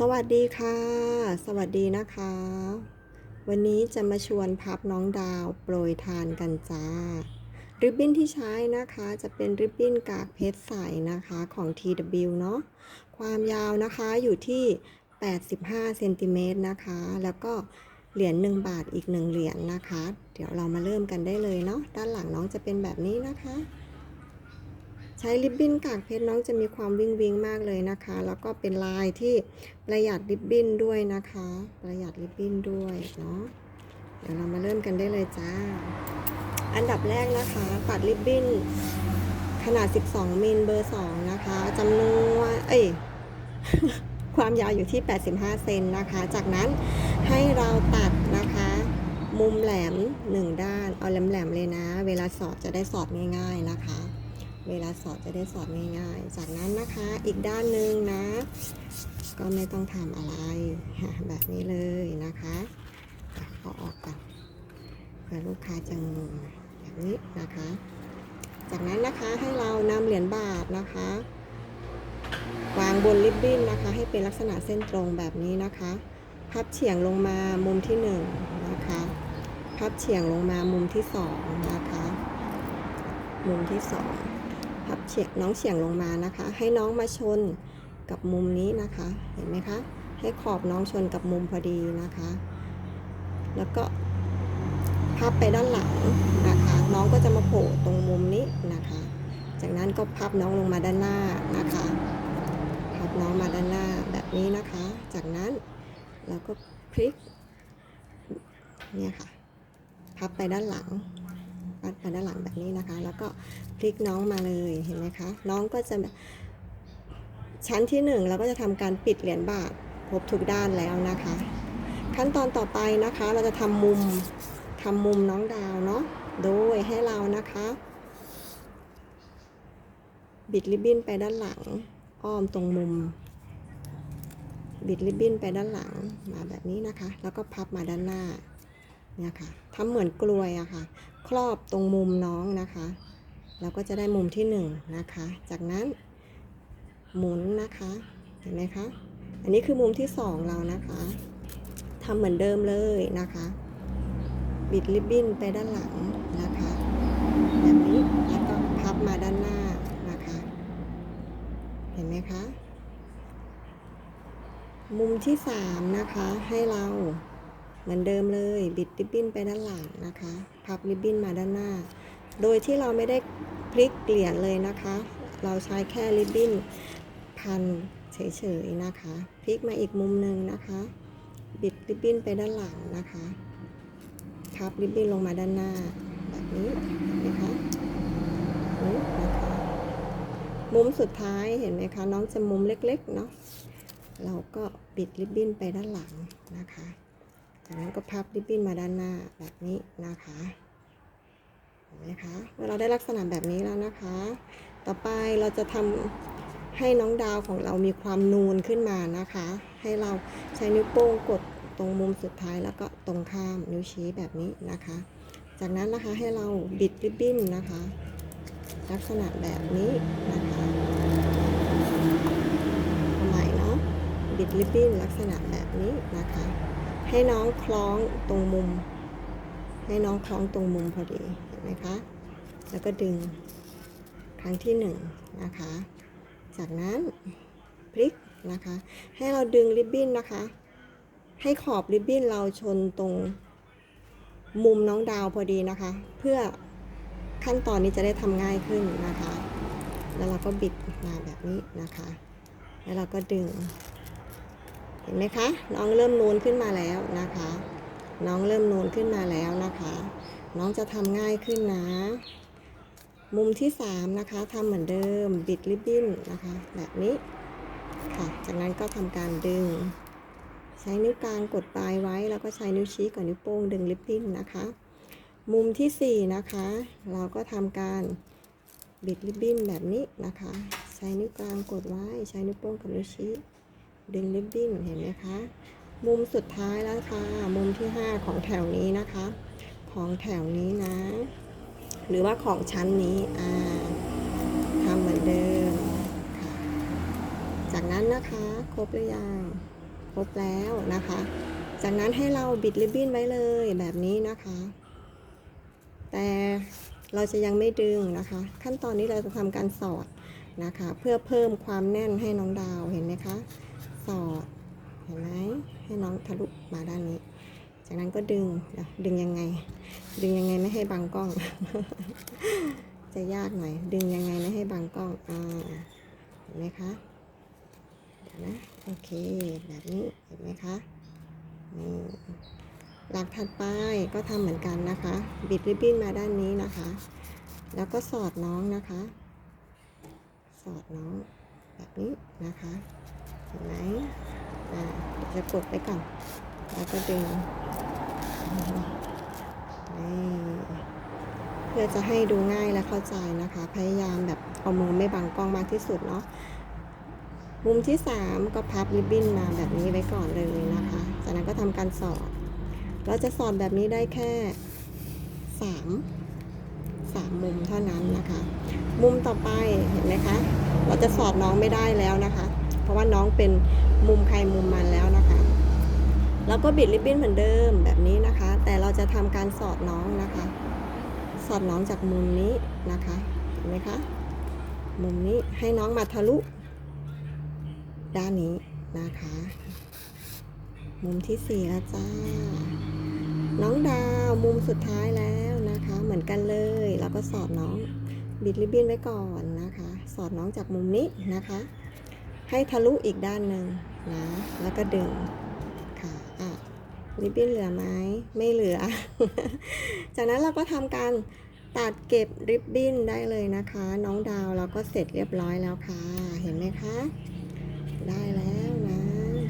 สวัสดีค่ะ สวัสดีนะคะ วันนี้จะมาชวนพับน้องดาวโปรยทานกันจ้า ริบบิ้นที่ใช้นะคะจะเป็นริบบิ้นกากเพชรใสนะคะของ TW เนาะความยาวนะคะอยู่ที่ 85เซนติเมตรนะคะ แล้วก็เหรียญ1บาทอีก 1 เหรียญนะคะ เดี๋ยวเรามาเริ่มกันได้เลยเนาะด้านหลังน้องจะเป็นแบบนี้นะคะ ช้ริบบิ้นกากเพชรน้องจะมีความวิงวิงมากเลยนะคะ แล้วก็เป็นลายที่ประหยัดริบบิ้นด้วยนะคะ ประหยัดริบบิ้นด้วยเนาะเดี๋ยวเรามาเริ่มกันได้เลยจ้า อันดับแรกนะคะตัดริบบิ้นขนาด 12มิลเบอร์ 2 นะคะจำนวนเอ้ยความยาวอยู่ที่ 85 เซนนะคะ จากนั้นให้เราตัดนะคะ มุมแหลม 1 ด้าน เอาแหลมๆเลยนะ เวลาสอดจะได้สอดง่ายๆนะคะ เวลาสอดจะได้สอดง่ายๆ จากนั้นนะคะอีกด้านหนึ่งนะ ก็ไม่ต้องทำอะไรแบบนี้เลยนะคะเอาออกก่อนเพื่อลูกค้าจะงงแบบนี้นะคะ จากนั้นนะคะให้เรานำเหรียญบาทนะคะวางบนริบบิ้นนะคะ ให้เป็นลักษณะเส้นตรงแบบนี้นะคะพับเฉียงลงมามุมที่หนึ่งนะคะพับเฉียงลงมามุมที่สองนะคะ มุมที่สอง พับเฉียงน้องเฉียงลงมานะคะ ให้น้องมาชนกับมุมนี้นะคะ เห็นไหมคะ ให้ขอบน้องชนกับมุมพอดีนะคะ แล้วก็พับไปด้านหลังนะคะ น้องก็จะมาโผล่ตรงมุมนี้นะคะ จากนั้นก็พับน้องลงมาด้านหน้านะคะ พับน้องมาด้านหน้าแบบนี้นะคะ จากนั้นเราก็พลิกเนี่ยค่ะ พับไปด้านหลัง พับไปด้านหลังแบบนี้นะคะ แล้วก็พลิกน้องมาเลยเห็นไหมคะ น้องก็จะชั้นที่หนึ่งเราก็จะทำการปิดเหรียญบาทครบทุกด้านแล้วนะคะ ขั้นตอนต่อไปนะคะเราจะทำมุมทำมุมน้องดาวเนาะโดยให้เรานะคะ บิดริบบิ้นไปด้านหลัง อ้อมตรงมุม บิดริบบิ้นไปด้านหลังมาแบบนี้นะคะ แล้วก็พับมาด้านหน้าเนี่ยค่ะทำเหมือนกลวยอะค่ะ ครอบตรงมุมน้องนะคะ เราก็จะได้มุมที่1นงนะคะ จากนั้นหมุนนะคะ เห็นไหมคะ อันนี้คือมุมที่ 2 เรานะคะทำเหมือนเดิมเลยนะคะ บิดริบบิ้นไปด้านหลังนะคะ แบบนี้แล้วก็พับมาด้านหน้านะคะ เห็นไหมคะ มุมที่ 3 นะคะให้เรา เหมือนเดิมเลย บิดริบบิ้นไปด้านหลังนะคะ พับริบบิ้นมาด้านหน้า โดยที่เราไม่ได้พลิกเปลี่ยนเลยนะคะ เราใช้แค่ริบบิ้นพันเฉยๆนะคะ พลิกมาอีกมุมหนึ่งนะคะ บิดริบบิ้นไปด้านหลังนะคะ พับริบบิ้นลงมาด้านหน้าแบบนี้นไหมคะนี่นะคะ มุมสุดท้ายเห็นไหมคะ น้องจะมุมเล็กๆเนาะ เราก็บิดริบบิ้นไปด้านหลังนะคะ จากนั้นก็พับริบบิ้นมาด้านหน้าแบบนี้นะคะเห็นไหมคะเมื่อเราได้ลักษณะแบบนี้แล้วนะคะ ต่อไปเราจะทำให้น้องดาวของเรามีความนูนขึ้นมานะคะ ให้เราใช้นิ้วโป้งกดตรงมุมสุดท้ายแล้วก็ตรงข้ามนิ้วชี้แบบนี้นะคะ จากนั้นนะคะให้เราบิดริบบิ้นนะคะ ลักษณะแบบนี้นะคะใหม่เนาะบิดริบบิ้นลักษณะแบบนี้นะคะ ให้น้องคล้องตรงมุม ให้น้องคล้องตรงมุมพอดีเห็นไหมคะ แล้วก็ดึงครั้งที่หนึ่งนะคะ จากนั้นพลิกนะคะ ให้เราดึงริบบิ้นนะคะ ให้ขอบริบบิ้นเราชนตรงมุมน้องดาวพอดีนะคะ เพื่อขั้นตอนนี้จะได้ทำง่ายขึ้นนะคะ แล้วเราก็บิดมาแบบนี้นะคะ แล้วเราก็ดึง เห็นไหมคะ น้องเริ่มนูนขึ้นมาแล้วนะคะ น้องเริ่มนูนขึ้นมาแล้วนะคะ น้องจะทำง่ายขึ้นนะ มุมที่ 3 นะคะทำเหมือนเดิมบิดริบบิ้นนะคะ แบบนี้ค่ะ จากนั้นก็ทำการดึง ใช้นิ้วกลางกดปลายไว้ แล้วก็ใช้นิ้วชี้กับนิ้วโป้งดึงริบบิ้นนะคะ มุมที่ 4 นะคะ เราก็ทำการบิดริบบิ้นแบบนี้นะคะ ใช้นิ้วกลางกดไว้ ใช้นิ้วโป้งกับนิ้วชี้ ดึงริบบิ้นเห็นไหมคะ มุมสุดท้ายแล้วค่ะ มุมที่ 5 ของแถวนี้นะคะ ของแถวนี้นะ หรือว่าของชั้นนี้ อ่าทำเหมือนเดิมค่ะ จากนั้นนะคะ ครบหรือยัง ครบแล้วนะคะ จากนั้นให้เราบิดริบบิ้นไว้เลยแบบนี้นะคะ แต่เราจะยังไม่ดึงนะคะ ขั้นตอนนี้เราจะทำการสอดนะคะ เพื่อเพิ่มความแน่นให้น้องดาวเห็นไหมคะ สอเห็นไหมให้น้องทะลุมาด้านนี้ จากนั้นก็ดึงดึงยังไง ดึงยังไงไม่ให้บังกล้อง จะยากหน่อย ดึงยังไงไม่ให้บังกล้องอ่าเห็นไหมคะเดี๋ยวนะโอเคแบบนี้เห็นไหมคะนี่หลักถัดไปก็ทำเหมือนกันนะคะ บิดริบบิ้นมาด้านนี้นะคะ แล้วก็สอดน้องนะคะ สอดน้องแบบนี้นะคะ ห็นไหมอ่าจะกดไปก่อน แล้วก็ดึงนี่เพื่อจะให้ดูง่ายและเข้าใจนะคะ พยายามแบบเอามือไม่บังกล้องมากที่สุดเนาะมุมที่ 3 ก็พับริบบิ้นมาแบบนี้ไว้ก่อนเลยนะคะ จากนั้นก็ทำการสอด เราจะสอดแบบนี้ได้แค่ 3 3 มุมเท่านั้นนะคะ มุมต่อไปเห็นไหมคะ เราจะสอดน้องไม่ได้แล้วนะคะ เพราะว่าน้องเป็นมุมใครมุมมันแล้วนะคะเราก็บิดริบบิ้นเหมือนเดิมแบบนี้นะคะ แต่เราจะทำการสอดน้องนะคะ สอดน้องจากมุมนี้นะคะเห็นไหมคะมุมนี้ให้น้องมาทะลุ ด้านนี้นะคะ มุมที่สี่แล้วจ้าน้องดาวมุมสุดท้ายแล้วนะคะ เหมือนกันเลยเราก็สอดน้องบิดริบบิ้นไว้ก่อนนะคะ สอดน้องจากมุมนี้นะคะ ให้ทะลุอีกด้านหนึ่งนะแล้วก็ดึงค่ะอะริบบิ้นเหลือไหมไม่เหลือ จากนั้นเราก็ทำการตัดเก็บริบบิ้นได้เลยนะคะ น้องดาวเราก็เสร็จเรียบร้อยแล้วค่ะ เห็นไหมคะ ได้แล้วนะ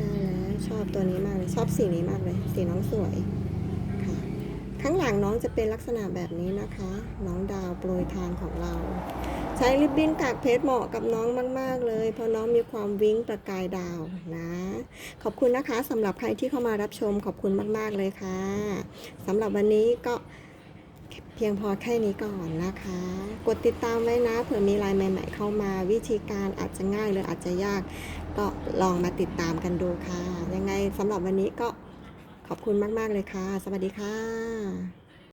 ได้แล้วชอบตัวนี้มากเลยชอบสีนี้มากเลย สีน้องสวย ข้างหลังน้องจะเป็นลักษณะแบบนี้นะคะ น้องดาวโปรยทานของเรา ใช้ริบบิ้นกากเพชรเหมาะกับน้องมาก ๆ เลย เพราะน้องมีความวิ้งประกายดาวนะ ขอบคุณนะคะสำหรับใครที่เข้ามารับชมขอบคุณมาก ๆ เลยค่ะสำหรับวันนี้ก็เพียงพอแค่นี้ก่อนนะคะ กดติดตามไว้นะเผื่อมีรายใหม่ ๆ เข้ามาวิธีการอาจจะง่ายหรืออาจจะยาก ก็ลองมาติดตามกันดูค่ะ ยังไงสำหรับวันนี้ก็ ขอบคุณมาก ๆ เลยค่ะ สวัสดีค่ะ